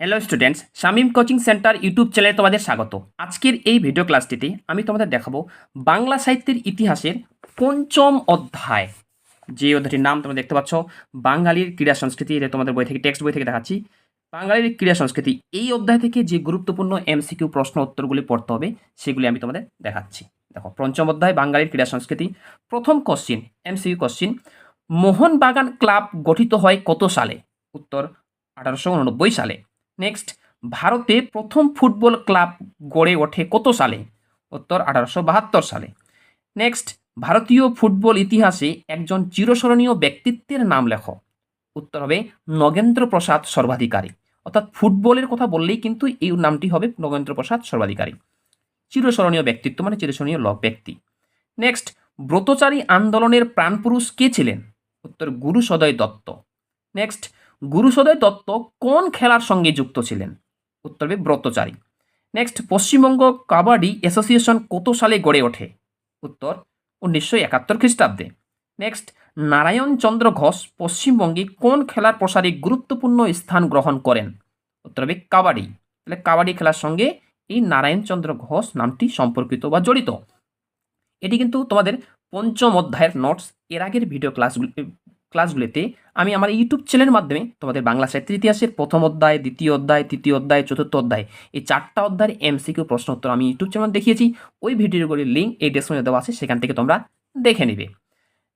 Hello students Shamim coaching centre YouTube চ্যানেলে তোমাদের স্বাগত। আজকের এই ভিডিও ক্লাসটিতে আমি তোমাদের দেখাবো বাংলা সাহিত্যের ইতিহাসের পঞ্চম অধ্যায়। যে অধ্যায়টির নাম তোমরা দেখতে পাচ্ছ, বাঙালির ক্রীড়া সংস্কৃতি, এটা তোমাদের বই থেকে টেক্সট বই থেকে দেখাচ্ছি। বাঙালির ক্রীড়া সংস্কৃতি, এই অধ্যায় থেকে যে গুরুত্বপূর্ণ এমসিকিউ প্রশ্ন উত্তরগুলি পড়তে হবে, সেগুলি আমি তোমাদের দেখাচ্ছি। দেখো, পঞ্চম অধ্যায়, বাঙালির ক্রীড়া সংস্কৃতি। প্রথম question MCQ question Mohun Bagan club গঠিত হয় কত সালে? উত্তর, আঠারোশো উননব্বই সালে। নেক্সট ভারতে প্রথম ফুটবল ক্লাব গড়ে ওঠে কত সালে? উত্তর, আঠারোশো বাহাত্তর সালে। নেক্সট ভারতীয় ফুটবল ইতিহাসে একজন চিরস্মরণীয় ব্যক্তিত্বের নাম লেখো। উত্তর হবে নগেন্দ্র প্রসাদ সর্বাধিকারী। অর্থাৎ ফুটবলের কথা বললেই কিন্তু এই নামটি হবে নগেন্দ্র প্রসাদ সর্বাধিকারী। চিরস্মরণীয় ব্যক্তিত্ব মানে চিরস্মরণীয় ব্যক্তি। নেক্সট ব্রতচারী আন্দোলনের প্রাণপুরুষ কে ছিলেন? উত্তর, গুরু সদয় দত্ত। নেক্সট গুরুসদয় দত্ত কোন খেলার সঙ্গে যুক্ত ছিলেন? উত্তর হবে ব্রতচারী। নেক্সট পশ্চিমবঙ্গ কাবাডি অ্যাসোসিয়েশন কত সালে গড়ে ওঠে? উত্তর, উনিশশো একাত্তর খ্রিস্টাব্দে। নেক্সট নারায়ণ চন্দ্র ঘোষ পশ্চিমবঙ্গে কোন খেলার প্রসারে গুরুত্বপূর্ণ স্থান গ্রহণ করেন? উত্তর হবে কাবাডি। তাহলে কাবাডি খেলার সঙ্গে এই নারায়ণ চন্দ্র ঘোষ নামটি সম্পর্কিত বা জড়িত। এটি কিন্তু তোমাদের পঞ্চম অধ্যায়ের নোটস এর আগের ভিডিও ক্লাসগুলি ক্লাসগুলিতে আমি আমার ইউটিউব চ্যানেলের মাধ্যমে তোমাদের বাংলা সাহিত্যের ইতিহাসের প্রথম অধ্যায়, দ্বিতীয় অধ্যায়, তৃতীয় অধ্যায়, চতুর্থ অধ্যায়, এই চারটা অধ্যায়ের এমসিকিউ প্রশ্ন উত্তর আমি ইউটিউব চ্যানেল দেখিয়েছি। ওই ভিডিওগুলির লিঙ্ক এই ডেসক্রিপশনে দেওয়া আছে, সেখান থেকে তোমরা দেখে নিবে।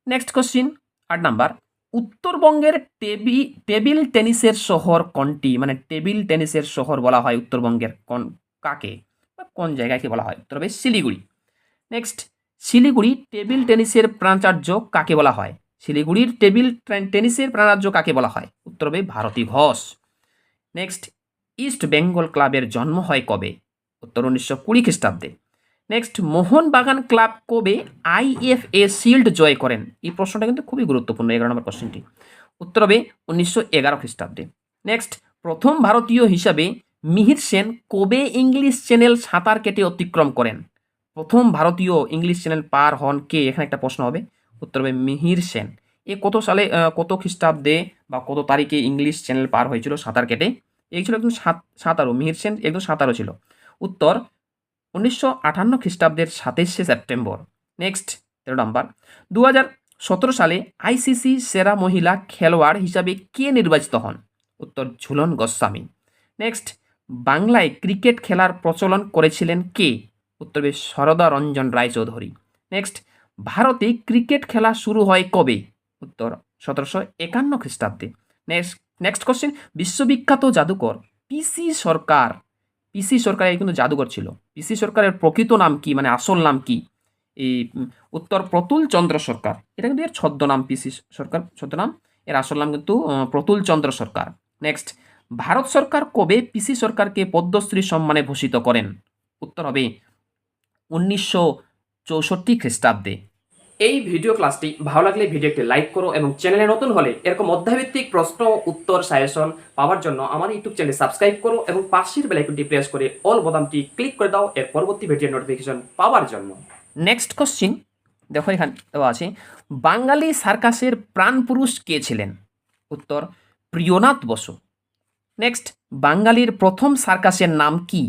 নেক্সট কোশ্চিন আট নাম্বার। উত্তরবঙ্গের টেবি, টেবিল টেনিসের শহর কোনটি? মানে টেবিল টেনিসের শহর বলা হয় উত্তরবঙ্গের কোন, কাকে? বা কোন জায়গাকে বলা হয়? হবে শিলিগুড়ি। নেক্সট শিলিগুড়ি টেবিল টেনিসের প্রাচার্য কাকে বলা হয়? শিলিগুড়ির টেবিল টেনিসের প্রাণার্য কাকে বলা হয়? উত্তর হবে ভারতী ঘোষ। নেক্সট, ইস্ট বেঙ্গল ক্লাবের জন্ম হয় কবে? উত্তর উনিশশো কুড়ি খ্রিস্টাব্দে। নেক্সট, মোহনবাগান ক্লাব কবে আইএফএ শিল্ড জয় করেন? এই প্রশ্নটা কিন্তু খুবই গুরুত্বপূর্ণ, এগারো নম্বর কোশ্চেনটি উত্তর হবে উনিশশো এগারো খ্রিস্টাব্দে। নেক্সট, প্রথম ভারতীয় হিসাবে মিহির সেন কবে ইংলিশ চ্যানেল সাঁতার কেটে অতিক্রম করেন? প্রথম ভারতীয় ইংলিশ চ্যানেল পার হন কে? এখানে একটা প্রশ্ন হবে। উত্তর হবে মিহির সেন। এ কত সালে কত খ্রিস্টাব্দে বা কত তারিখে ইংলিশ চ্যানেল পার হয়েছিল সাঁতার কেটে? এই ছিল একজন সাত, সাঁতারু, মিহির সেন একজন সাঁতারু ছিল। উত্তর, উনিশশো আটান্ন খ্রিস্টাব্দের সাতাশে সেপ্টেম্বর। নেক্সট, তেরো নম্বর। দু সতেরো সালে আইসিসি সেরা মহিলা খেলোয়াড় হিসাবে কে নির্বাচিত হন? উত্তর, ঝুলন গোস্বামী। নেক্সট, বাংলায় ক্রিকেট খেলার প্রচলন করেছিলেন কে? উত্তর হবে সরদা রঞ্জন রায়চৌধুরী। নেক্সট ভারতে ক্রিকেট খেলা শুরু হয় কবে? উত্তর, সতেরোশো একান্ন খ্রিস্টাব্দে। নেক্সট নেক্সট কোশ্চেন বিশ্ববিখ্যাত জাদুকর পিসি সরকার পিসি সরকার এই কিন্তু জাদুকর ছিল। পিসি সরকারের প্রকৃত নাম কি? মানে আসল নাম কি? এই উত্তর, প্রতুল চন্দ্র সরকার। এটা কিন্তু এর ছদ্মনাম পিসি সরকার ছদ্মনাম এর আসল নাম কিন্তু প্রতুল চন্দ্র সরকার। নেক্সট ভারত সরকার কবে পিসি সরকারকে পদ্মশ্রী সম্মানে ভূষিত করেন? উত্তর হবে উনিশশো চৌষট্টি খ্রিস্টাব্দে। এই ভিডিও ক্লাসটি ভালো লাগলে ভিডিওটি লাইক করো এবং চ্যানেলে নতুন হলে এরকম অধ্যায়ভিত্তিক প্রশ্ন, উত্তর সাজেশন পাওয়ার জন্য আমার ইউটিউব চ্যানেল সাবস্ক্রাইব করো এবং পাশের বেলাইকনটি প্রেস করে অল বোতামটি ক্লিক করে দাও এর পরবর্তী ভিডিও নোটিফিকেশন পাওয়ার জন্য। নেক্সট কোশ্চিন দেখো এখানে আছে, বাঙালি সার্কাসের প্রাণপুরুষ কে ছিলেন? উত্তর, প্রিয়নাথ বসু। নেক্সট বাঙালির প্রথম সার্কাসের নাম কি?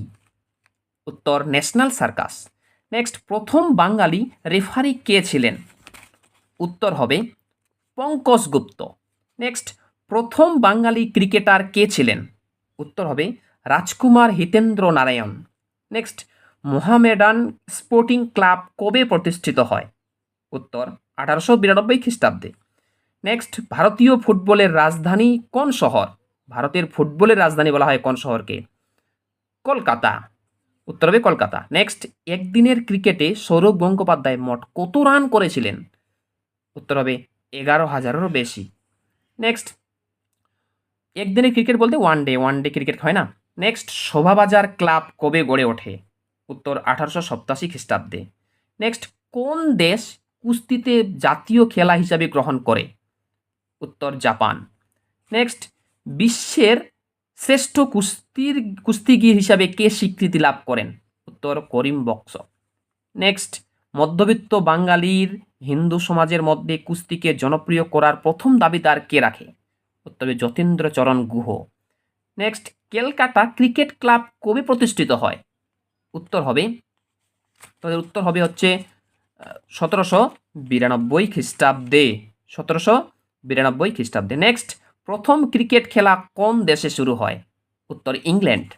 উত্তর ন্যাশনাল সার্কাস। নেক্সট প্রথম বাঙালি রেফারি কে ছিলেন? উত্তর হবে পঙ্কজ গুপ্ত। নেক্সট প্রথম বাঙালি ক্রিকেটার কে ছিলেন? উত্তর হবে Rajkumar Hitendra Narayan. Next Mohammedan sporting club কবে প্রতিষ্ঠিত হয়? উত্তর আঠারোশো বিরানব্বই খ্রিস্টাব্দে। নেক্সট ভারতীয় ফুটবলের রাজধানী কোন শহর? ভারতের ফুটবলের রাজধানী বলা হয় কোন শহরকে? কলকাতা। উত্তর হবে কলকাতা। নেক্সট একদিনের ক্রিকেটে সৌরভ গঙ্গোপাধ্যায় মোট কত রান করেছিলেন? উত্তর হবে এগারো হাজারেরও বেশি। নেক্সট একদিনের ক্রিকেট বলতে one day one day cricket হয় না? নেক্সট শোভাবাজার ক্লাব কবে গড়ে ওঠে? উত্তর আঠারোশো সপ্তাশি খ্রিস্টাব্দে। নেক্সট কোন দেশ কুস্তিতে জাতীয় খেলা হিসাবে গ্রহণ করে? উত্তর জাপান। নেক্সট বিশ্বের শ্রেষ্ঠ কুস্তির, কুস্তিগির হিসাবে কে স্বীকৃতি লাভ করেন? উত্তর, করিম বক্স। নেক্সট মধ্যবিত্ত বাঙালির হিন্দু সমাজের মধ্যে কুস্তিকে জনপ্রিয় করার প্রথম দাবিদার কে রাখে? উত্তরে Jatindracharan Guha. Next Calcutta cricket club কবে প্রতিষ্ঠিত হয়? উত্তর হবে, তাদের উত্তর হবে হচ্ছে সতেরোশো বিরানব্বই খ্রিস্টাব্দে। সতেরোশো বিরানব্বই খ্রিস্টাব্দে। নেক্সট প্রথম ক্রিকেট খেলা কোন দেশে শুরু হয়? উত্তর England.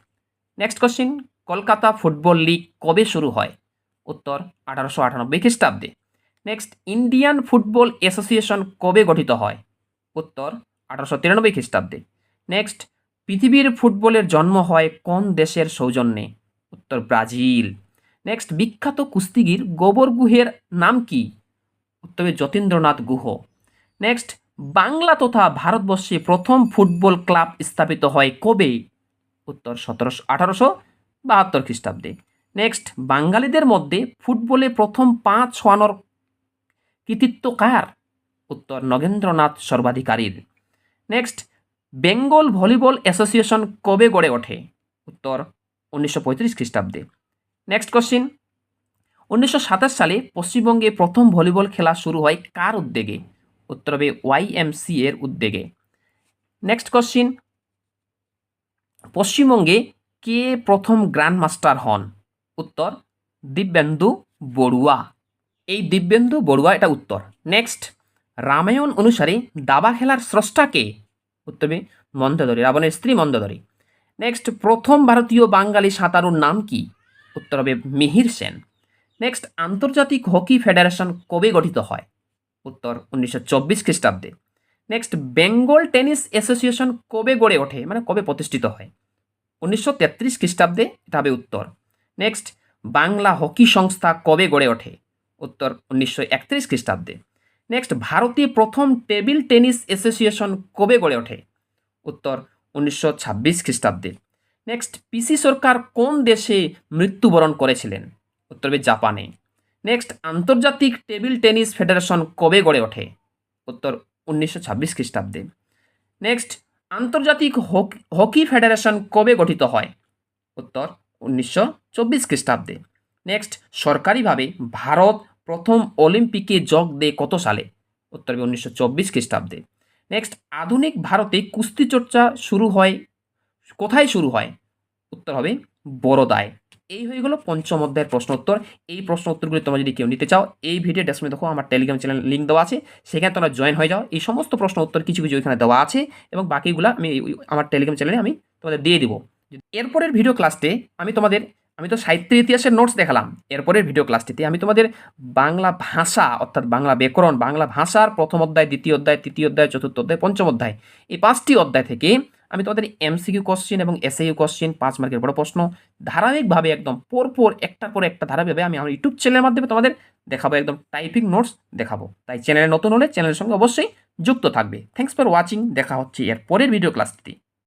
Next question Kolkata football league কবে শুরু হয়? উত্তর আঠারোশো আটানব্বই খ্রিস্টাব্দে। নেক্সট ইন্ডিয়ান ফুটবল অ্যাসোসিয়েশন কবে গঠিত হয়? উত্তর আঠারোশো তিরানব্বই খ্রিস্টাব্দে। নেক্সট পৃথিবীর ফুটবলের জন্ম হয় কোন দেশের সৌজন্যে? উত্তর ব্রাজিল। নেক্সট বিখ্যাত কুস্তিগির গোবর গুহের নাম কি? উত্তরে যতীন্দ্রনাথ গুহ। নেক্সট বাংলা তথা ভারতবর্ষে প্রথম ফুটবল ক্লাব স্থাপিত হয় কবে? উত্তর সতেরোশো আঠারোশো বাহাত্তর খ্রিস্টাব্দে। নেক্সট, বাঙালিদের মধ্যে ফুটবলে প্রথম পাঁচ ছোয়ানোর কৃতিত্ব কার? উত্তর, নগেন্দ্রনাথ সর্বাধিকারীর। নেক্সট, বেঙ্গল ভলিবল অ্যাসোসিয়েশন কবে গড়ে ওঠে? উত্তর, উনিশশো পঁয়ত্রিশ খ্রিস্টাব্দে। নেক্সট কোশ্চিন, উনিশশো সাতাশ সালে পশ্চিমবঙ্গে প্রথম ভলিবল খেলা শুরু হয় কার উদ্যোগে? উত্তর হবে ওয়াইএমসি এর উদ্যোগে নেক্সট কোশ্চিন পশ্চিমবঙ্গে কে প্রথম গ্র্যান্ড মাস্টার হন? উত্তর, দিব্যেন্দু বড়ুয়া। এই দিব্যেন্দু বড়ুয়া এটা উত্তর। নেক্সট রামায়ণ অনুসারে দাবা খেলার স্রষ্টা কে? উত্তর মন্দোদরী, রাবণের স্ত্রী মন্দোদরী। নেক্সট প্রথম ভারতীয় বাঙালি সাঁতারুর নাম কি? উত্তর হবে মিহির সেন। নেক্সট আন্তর্জাতিক হকি ফেডারেশন কবে গঠিত হয়? উত্তর উনিশশো চব্বিশ খ্রিস্টাব্দে। নেক্সট বেঙ্গল টেনিস অ্যাসোসিয়েশন কবে গড়ে ওঠে? মানে কবে প্রতিষ্ঠিত হয়? উনিশশো তেত্রিশ খ্রিস্টাব্দে এটা হবে উত্তর। নেক্সট বাংলা হকি সংস্থা কবে গড়ে ওঠে? উত্তর উনিশশো একত্রিশ খ্রিস্টাব্দে। নেক্সট ভারতীয় প্রথম টেবিল টেনিস অ্যাসোসিয়েশন কবে গড়ে ওঠে? উত্তর উনিশশো ছাব্বিশ খ্রিস্টাব্দে। নেক্সট পিসি সরকার কোন দেশে মৃত্যুবরণ করেছিলেন? উত্তর হবে জাপানে। নেক্সট আন্তর্জাতিক টেবিল টেনিস ফেডারেশন কবে গড়ে ওঠে? উত্তর উনিশশো ছাব্বিশ খ্রিস্টাব্দে। নেক্সট আন্তর্জাতিক হক- ফেডারেশন কবে গঠিত হয়? উত্তর উনিশশো চব্বিশ খ্রিস্টাব্দে। নেক্সট সরকারিভাবে ভারত প্রথম অলিম্পিকে যোগ দেয় কত সালে? উত্তর উনিশশো চব্বিশ খ্রিস্টাব্দে। নেক্সট আধুনিক ভারতে কুস্তি চর্চা শুরু হয়, কোথায় শুরু হয়? উত্তর হবে বড়দায় এই হয়ে গেল পঞ্চম অধ্যায়ের প্রশ্ন উত্তর। এই প্রশ্ন উত্তরগুলি তোমরা যদি কেউ নিতে চাও, এই ভিডিও ডেসক্রিপশনে দেখো আমার টেলিগ্রাম চ্যানেল লিঙ্ক দেওয়া আছে। সেখানে তোমরা জয়েন হয়ে যাও। এই সমস্ত প্রশ্ন উত্তর কিছু কিছু ওইখানে দেওয়া আছে এবং বাকিগুলো আমি আমার টেলিগ্রাম চ্যানেলে আমি তোমাদের দিয়ে দিব। এরপরের ভিডিও ক্লাসতে আমি তোমাদের, আমি তো সাহিত্যের ইতিহাসের নোটস দেখালাম। এরপরের ভিডিও ক্লাসটিতে আমি তোমাদের বাংলা ভাষা, অর্থাৎ বাংলা ব্যাকরণ, বাংলা ভাষার প্রথম অধ্যায়, দ্বিতীয় অধ্যায়, তৃতীয় অধ্যায়, চতুর্থ অধ্যায়, পঞ্চম অধ্যায়, এই পাঁচটি অধ্যায় থেকে আমি তোমাদের এমসিকিউ কোশ্চেন এবং এসএইউ কোশ্চেন পাঁচ মার্কের বড় প্রশ্ন। ধারাবাহিকভাবে একদম পরপর একটার পর একটা ধারাবাহিকভাবে আমি আমার ইউটিউব চ্যানেলের মাধ্যমে তোমাদের দেখাবো, একদম টাইপিং নোটস দেখাবো। তাই চ্যানেলে নতুন হলে চ্যানেলের সঙ্গে অবশ্যই যুক্ত থাকবে। থ্যাংকস ফর ওয়াচিং দেখা হচ্ছে এর পরের ভিডিও ক্লাসটি